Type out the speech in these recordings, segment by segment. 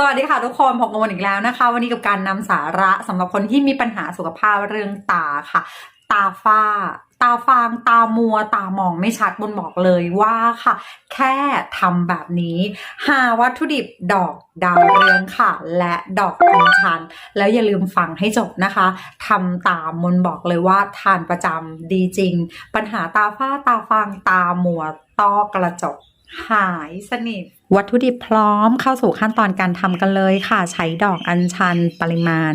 สวัสดีค่ะทุกคนพบกันวันอีกแล้วนะคะ วันนี้กับการนำสาระสำหรับคนที่มีปัญหาสุขภาพเรื่องตาค่ะ ตาฝ้า ตาฟาง ตามัว ตามองไม่ชัดบนบอกเลยว่าค่ะ แค่ทำแบบนี้หาวัตถุดิบดอกดาวเรืองค่ะ และดอกอัญชัน แล้วอย่าลืมฟังให้จบนะคะทำตามมนบอกเลยว่าทานประจำดีจริง ปัญหาตาฝ้าตาฟางตามัวต้อกระจกหายสนิท วัตถุดิบพร้อมเข้าสู่ขั้นตอนการทำกันเลยค่ะ ใช้ดอกอัญชันปริมาณ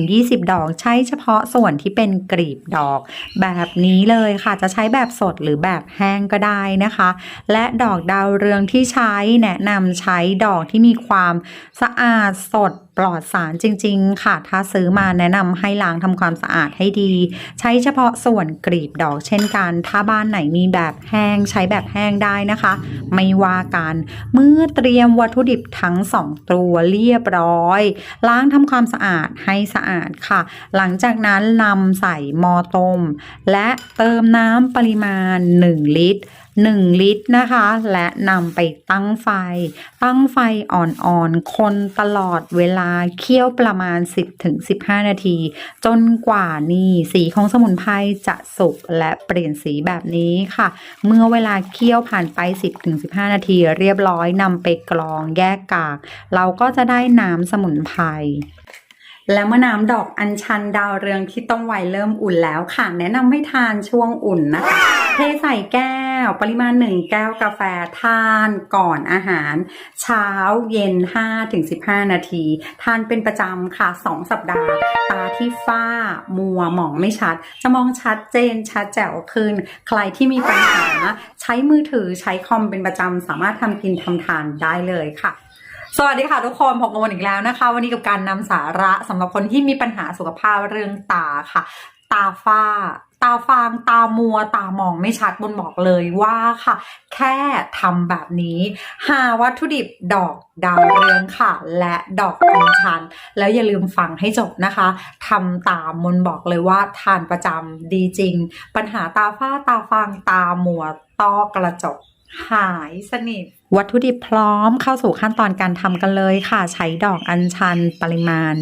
10-20 ดอก ใช้เฉพาะส่วนที่เป็นกลีบดอก แบบนี้เลยค่ะจะใช้แบบสดหรือแบบแห้งก็ได้นะคะ และดอกดาวเรืองที่ใช้แนะนำใช้ดอกที่มีความสะอาดสด ปลอดสารจริง ๆ ค่ะ ถ้าซื้อมาแนะนำให้ล้างทำความสะอาดให้ดี ใช้เฉพาะส่วนกลีบดอกเช่นกัน ถ้าบ้านไหนมีแบบแห้งใช้แบบแห้งได้นะคะ ไม่ว่ากันเมื่อเตรียมวัตถุดิบทั้งสองตัวเรียบร้อย ล้างทำความสะอาดให้สะอาดค่ะ หลังจากนั้นนำใส่หม้อต้มและเติมน้ำปริมาณ 1 ลิตร 1 ลิตรนะคะ และนำไปตั้งไฟ ตั้งไฟอ่อนๆ คนตลอดเวลาเคี่ยวประมาณ 10-15 นาที จนกว่านี่สีของสมุนไพรจะสุกและเปลี่ยนสีแบบนี้ค่ะ เมื่อเวลาเคี่ยวผ่านไป 10-15 นาที เรียบร้อยนำไปกรองแยกกาก เราก็จะได้น้ำสมุนไพรและเมื่อน้ำดอกอัญชันดาวเรืองที่ต้มไว้เริ่มอุ่นแล้วค่ะ แนะนำให้ทานช่วงอุ่นนะคะ เทใส่แก้ว ปริมาณ 1 แก้วกาแฟทานก่อนอาหาร เช้าเย็น 5-15 นาที ทานเป็นประจำค่ะ 2 สัปดาห์ ตาที่ฝ้า มัวมองไม่ชัด จะมองชัดเจนชัดแจ๋วขึ้น ใครที่มีปัญหา ใช้มือถือใช้คอมเป็นประจำ สามารถทำกินทำทานได้เลยค่ะสวัสดีค่ะทุกคนพบกันวันอีกแล้วนะคะ วันนี้กับการนำสาระสำหรับคนที่มีปัญหาสุขภาพเรื่องตาค่ะ ตาฝ้า ตาฟางตามัวตามองไม่ชัดบนบอกเลยว่าค่ะ แค่ทำแบบนี้ หาวัตถุดิบดอกดาวเรืองค่ะ และดอกอัญชัน แล้วอย่าลืมฟังให้จบนะคะทำตามมนบอกเลยว่าทานประจำดีจริง ปัญหาตาฝ้าตาฟางตามัวต้อกระจกหายสนิทวัตถุดิบพร้อมเข้าสู่ขั้นตอนการทำกันเลยค่ะ ใช้ดอกอัญชันปริมาณ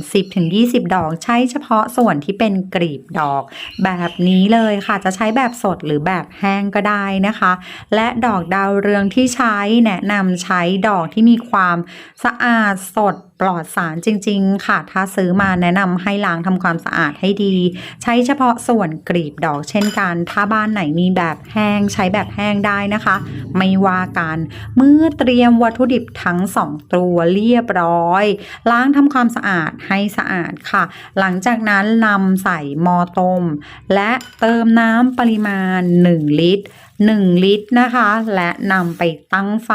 10-20 ดอก ใช้เฉพาะส่วนที่เป็นกลีบดอก แบบนี้เลยค่ะจะใช้แบบสดหรือแบบแห้งก็ได้นะคะ และดอกดาวเรืองที่ใช้แนะนำใช้ดอกที่มีความสะอาดสดปลอดสารจริง ๆ ค่ะ ถ้าซื้อมาแนะนำให้ล้างทำความสะอาดให้ดี ใช้เฉพาะส่วนกลีบดอกเช่นกัน ถ้าบ้านไหนมีแบบแห้งใช้แบบแห้งได้นะคะ ไม่ว่ากัน เมื่อเตรียมวัตถุดิบทั้งสองตัวเรียบร้อย ล้างทำความสะอาดให้สะอาดค่ะ หลังจากนั้นนำใส่หม้อต้ม และเติมน้ำปริมาณ 1 ลิตร 1 ลิตรนะคะ และนำไปตั้งไฟ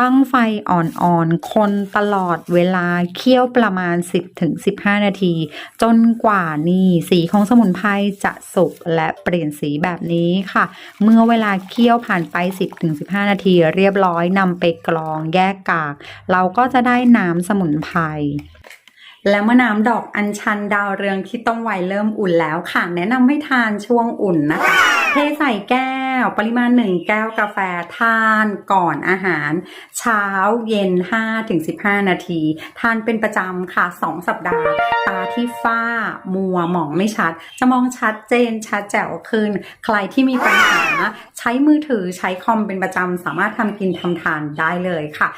ตั้งไฟอ่อนๆ คนตลอดเวลาเคี่ยวประมาณ 10-15 นาที จนกว่านี่สีของสมุนไพรจะสุกและเปลี่ยนสีแบบนี้ค่ะ เมื่อเวลาเคี่ยวผ่านไป 10-15 นาทีเรียบร้อยนำไปกรองแยกกาก เราก็จะได้น้ำสมุนไพรและเมื่อน้ำดอกอัญชันดาวเรืองที่ต้มไว้เริ่มอุ่นแล้วค่ะ แนะนำให้ทานช่วงอุ่นนะคะเทใส่แก้ ว ปริมาณ 1 แก้วกาแฟทานก่อนอาหาร เช้าเย็น 5-15 นาที ทานเป็นประจำค่ะ 2 สัปดาห์ ตาที่ฝ้า มัวมองไม่ชัด จะมองชัดเจนชัดแจ๋วขึ้น ใครที่มีปัญหา ใช้มือถือใช้คอมเป็นประจำสามารถทำกินทำทานได้เลยค่ะ